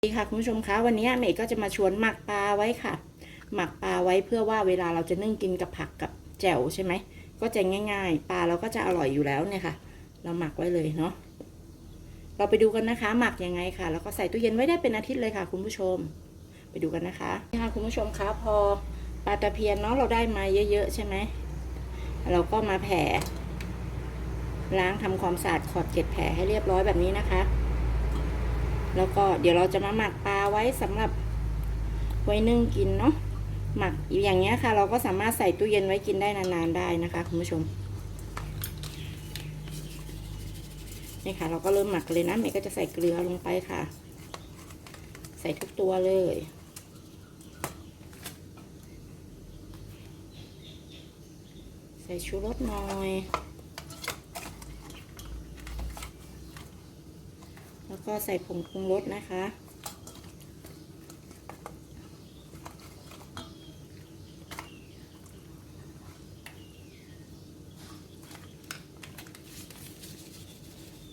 สวัสดีค่ะคุณผู้ชมคะวันนี้เมย์ก็จะมาชวนหมักปลาไว้ค่ะ หมักปลาไว้เพื่อว่าเวลาเราจะนึ่งกินกับผักกับแจ่วใช่ไหมก็จะง่าย ๆ ปลาเราก็จะอร่อยอยู่แล้วเนี่ยค่ะ เราหมักไว้เลยเนาะเราไปดูกันนะคะ หมักยังไงค่ะ แล้วก็ใส่ตู้เย็นไว้ได้เป็นอาทิตย์เลยค่ะ คุณผู้ชม ไปดูกันนะคะนี่ค่ะคุณผู้ชมคะพอปลาตะเพียนเนาะเราได้มาเยอะ ๆ ใช่ไหมเราก็มาแผ่ล้างทำความสะอาดขอดเกล็ดแผลให้เรียบร้อยแบบนี้นะคะ แล้วก็เดี๋ยวเราจะมาหมักปลาไว้สำหรับไว้นึ่งกินเนาะหมักอย่างเงี้ยค่ะ เราก็สามารถใส่ตู้เย็นไว้กินได้นานๆได้นะคะคุณผู้ชมนี่ค่ะ เราก็เริ่มหมักเลยนะเมย์ก็จะใส่เกลือลงไปค่ะ ใส่ทุกตัวเลยใส่ชูรสหน่อย แล้วก็ใส่ผงปรุงรสนะคะ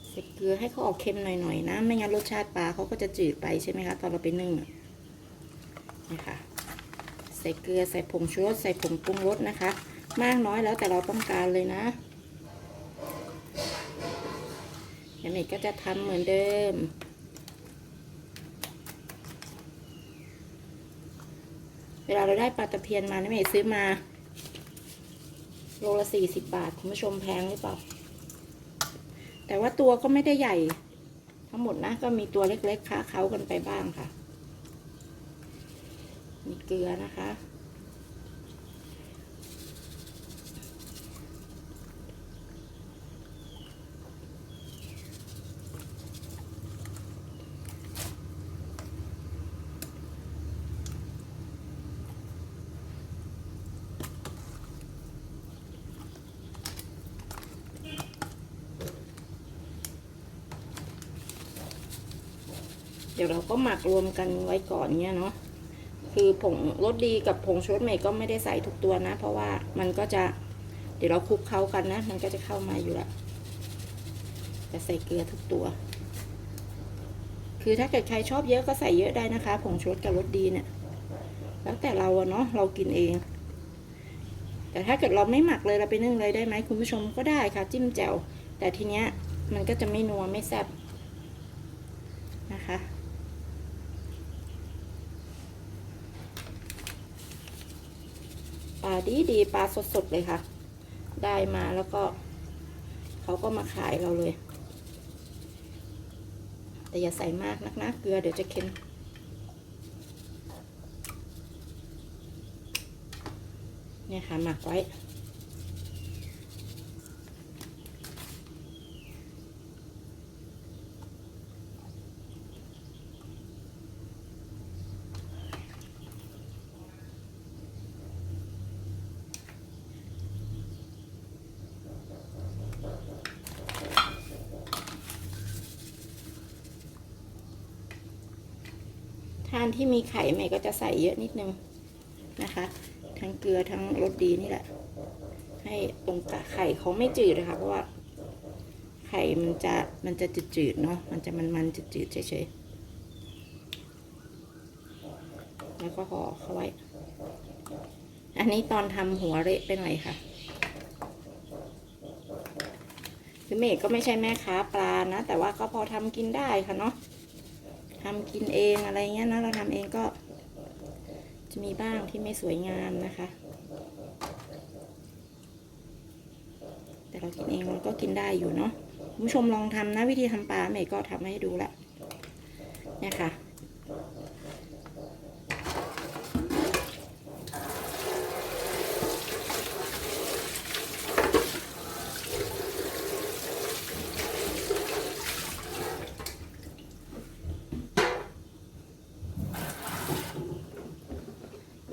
ใส่เกลือให้เขาออกเค็มหน่อยๆนะ ไม่งั้นรสชาติปลาเขาก็จะจืดไปใช่ไหมคะ ตอนเราไปนึ่งนี่ค่ะ ใส่เกลือ ใส่ผงชูรส ใส่ผงปรุงรสนะคะ มากน้อยแล้วแต่เราต้องการเลยนะ เดี๋ยวเมย์ก็จะทำเหมือนเดิม เวลาเราได้ปลาตะเพียนมาเนี่เมย์ซื้อมา โลละสี่สิบบาท คุณผู้ชมแพงหรือเปล่า แต่ว่าตัวก็ไม่ได้ใหญ่ ทั้งหมดนะ ก็มีตัวเล็กๆค้าเขากันไปบ้างค่ะ มีเกลือนะคะ เดี๋ยวเราก็หมักรวมกันไว้ก่อนเนี่ยเนาะคือผงรสดีกับผงชูรสเมย์ก็ไม่ได้ใส่ทุกตัวนะ เพราะว่ามันก็จะเดี๋ยวเราคลุกเข้ากันนะ มันก็จะเข้ามาอยู่ละจะใส่เกลือทุกตัว คือถ้าเกิดใครชอบเยอะก็ใส่เยอะได้นะคะ ผงชูรสกับรสดีเนี่ย แล้วแต่เราเนาะเรากินเอง แต่ถ้าเกิดเราไม่หมักเลยเราไปนึ่งเลยได้ไหมคุณผู้ชมก็ได้ค่ะ จิ้มแจ่วแต่ทีเนี้ยมันก็จะไม่นัวไม่แซ่บนะคะ ลาดีดีปลาสดๆเลยค่ะ ได้มาแล้วก็ เขาก็มาขายเราเลย แต่อย่าใส่มากนักนะเกลือเดี๋ยวจะเค็มเนี่ยค่ะหมักไว้านที่มีไข่แม่ก็จะใส่เยอะนิดนึงนะคะ ทั้งเกลือทั้งรสดีนี่แหละ ให้ตรงกะไข่เขาไม่จืดเลยค่ะเพราะว่าไข่มันจะมันจะจืดๆเนาะมันจะมันมันๆจืดๆเฉยๆแล้วก็ห่อเขาไว้ อันนี้ตอนทำหัวเละไปหน่อยค่ะคือเมย์ก็ไม่ใช่แม่ค้าปลานะ แต่ว่าก็พอทำกินได้ค่ะเนาะ ทำกินเองอะไรเงี้ยนะเราทำเองก็ จะมีบ้างที่ไม่สวยงามนะคะ แต่เรากินเองมันก็กินได้อยู่เนาะคุณผู้ชมลองทำนะวิธีทำปลาเมย์ก็ทำให้ดูละเนี่ยค่ะ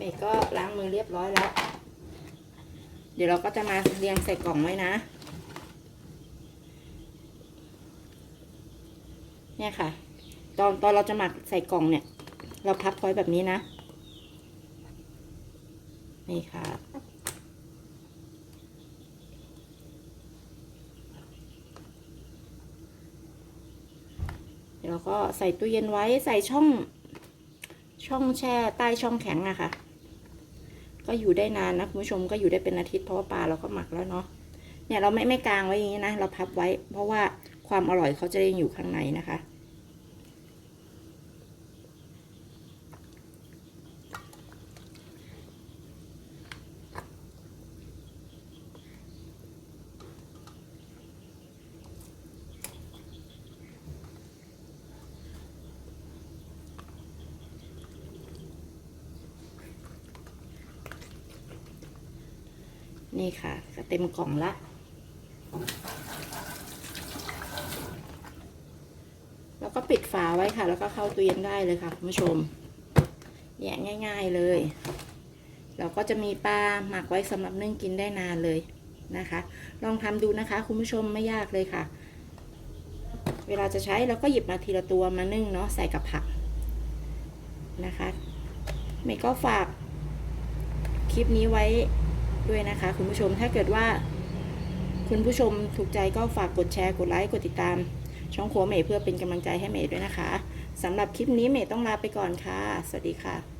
เมย์ก็ล้างมือเรียบร้อยแล้ว เดี๋ยวเราก็จะมาเรียงใส่กล่องไว้นะ เนี่ยค่ะ ตอนตอนเราจะหมักใส่กล่องเนี่ย เราพับไว้แบบนี้นะ นี่ค่ะแล้วเราก็ใส่ตู้เย็นไว้ใส่ช่องช่องแช่ใต้ช่องแข็งอะค่ะ ก็อยู่ได้นานนะคุณผู้ชมก็อยู่ได้เป็นอาทิตย์เพราะว่าปลาเราก็หมักแล้วเนาะเนี่ยเราไม่ไม่กางไว้อย่างนี้นะเราพับไว้ เพราะว่าความอร่อยเขาจะได้อยู่ข้างในนะคะ นี่ค่ะก็เต็มกล่องละ แล้วก็ปิดฝาไว้ค่ะ แล้วก็เข้าตู้เย็นได้เลยค่ะคุณผู้ชมเนี่ยง่าย ๆเลย เราก็จะมีปลาหมักไว้สำหรับนึ่งกินได้นานเลยนะคะ ลองทำดูนะคะ คุณผู้ชมไม่ยากเลยค่ะ เวลาจะใช้เราก็หยิบมาทีละตัวมานึ่งเนาะใส่กับผักนะคะเมย์ก็ฝากคลิปนี้ไว้ ด้วยนะคะ คุณผู้ชมถ้าเกิดว่า คุณผู้ชมถูกใจก็ฝากกดแชร์กดไลค์กดติดตาม ช่องครัวเมย์เพื่อเป็นกำลังใจให้เมย์ด้วยนะคะสำหรับคลิปนี้เมย์ต้องลาไปก่อนค่ะ สวัสดีค่ะ